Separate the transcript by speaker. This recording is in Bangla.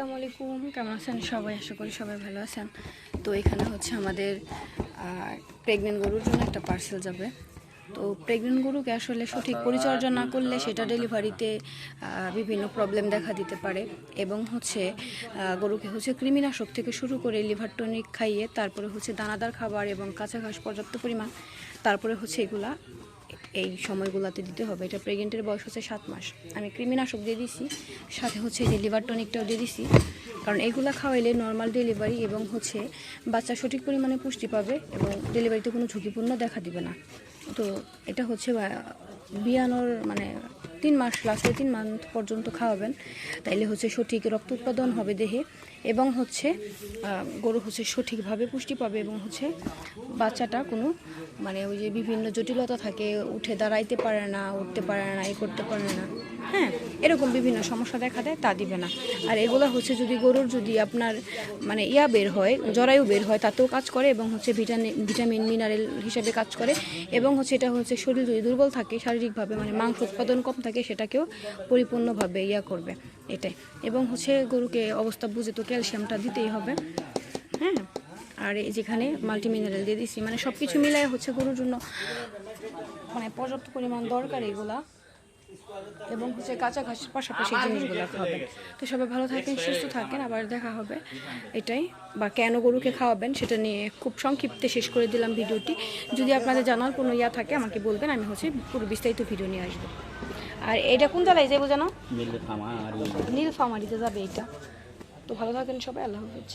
Speaker 1: আসসালামু আলাইকুম। কেমন আছেন সবাই? আশা করি সবাই ভালো আছেন। তো এখানে হচ্ছে আমাদের প্রেগনেন্ট গরুর জন্য একটা পার্সেল যাবে। তো প্রেগনেন্ট গরুকে আসলে সঠিক পরিচর্যা না করলে সেটা ডেলিভারিতে বিভিন্ন প্রবলেম দেখা দিতে পারে। এবং হচ্ছে গরুকে হচ্ছে কৃমিনাশক থেকে শুরু করে লিভার টনিক খাইয়ে তারপরে হচ্ছে দানাদার খাবার এবং কাঁচা ঘাস পর্যাপ্ত পরিমাণ, তারপরে হচ্ছে এগুলা এই সময়গুলোতে দিতে হবে। এটা প্রেগনেন্টের বয়স হচ্ছে সাত মাস। আমি কৃমিনাশক দিয়ে দিছি, সাথে হচ্ছে যে লিভার টনিকটাও দিয়ে দিছি। কারণ এগুলো খাওয়াইলে নর্মাল ডেলিভারি এবং হচ্ছে বাচ্চা সঠিক পরিমাণে পুষ্টি পাবে এবং ডেলিভারিতে কোনো ঝুঁকিপূর্ণ দেখা দিবে না। তো এটা হচ্ছে বিয়ানোর মানে তিন মাস লাস্টে তিন মান্থ পর্যন্ত খাওয়াবেন। তাইলে হচ্ছে সঠিক রক্ত উৎপাদন হবে দেহে এবং হচ্ছে গরু হচ্ছে সঠিকভাবে পুষ্টি পাবে এবং হচ্ছে বাচ্চাটা কোনো মানে ওই যে বিভিন্ন জটিলতা থাকে, উঠে দাঁড়াইতে পারে না, উঠতে পারে না, এ করতে পারে না। হ্যাঁ? এরকম বিভিন্ন সমস্যা দেখা দেয়, তা দিবে না। আর এগুলো হচ্ছে যদি গরুর যদি আপনার মানে ইয়া বের হয়, জরায়ু বের হয়, তাতেও কাজ করে এবং হচ্ছে ভিটামিন ভিটামিন মিনারেল হিসেবে কাজ করে এবং হচ্ছে এটা হচ্ছে শরীর যদি দুর্বল থাকে, শারীরিকভাবে মানে মাংস উৎপাদন কম থাকে, সেটাকেও পরিপূর্ণভাবে ইয়া করবে এটাই। এবং হচ্ছে গরুকে অবস্থা বুঝে তো ক্যালসিয়ামটা দিতেই হবে। হ্যাঁ? আর যেখানে মাল্টি মিনারেল দিয়ে দিচ্ছি মানে সব কিছু মিলাই হচ্ছে গরুর জন্য মানে পর্যাপ্ত পরিমাণ দরকার এগুলা। এবং হচ্ছে কাঁচা ঘাসের পাশাপাশি জিনিসগুলো খাওয়াবেন তো সবাই ভালো থাকেন সুস্থ থাকেন আবার দেখা হবে। এটাই। বা কেন গরুকে খাওয়াবেন সেটা নিয়ে খুব সংক্ষিপ্তে শেষ করে দিলাম ভিডিওটি। যদি আপনাদের জানার কোনো ইয়া থাকে আমাকে বলবেন আমি হচ্ছে পুরো বিস্তারিত ভিডিও নিয়ে আসব। আর এটা কোন জায়গায় যাব জানো? নীল ফামারিতে যাবে এটা। তো ভালো থাকেন সবাই আল্লাহ হাফিজ।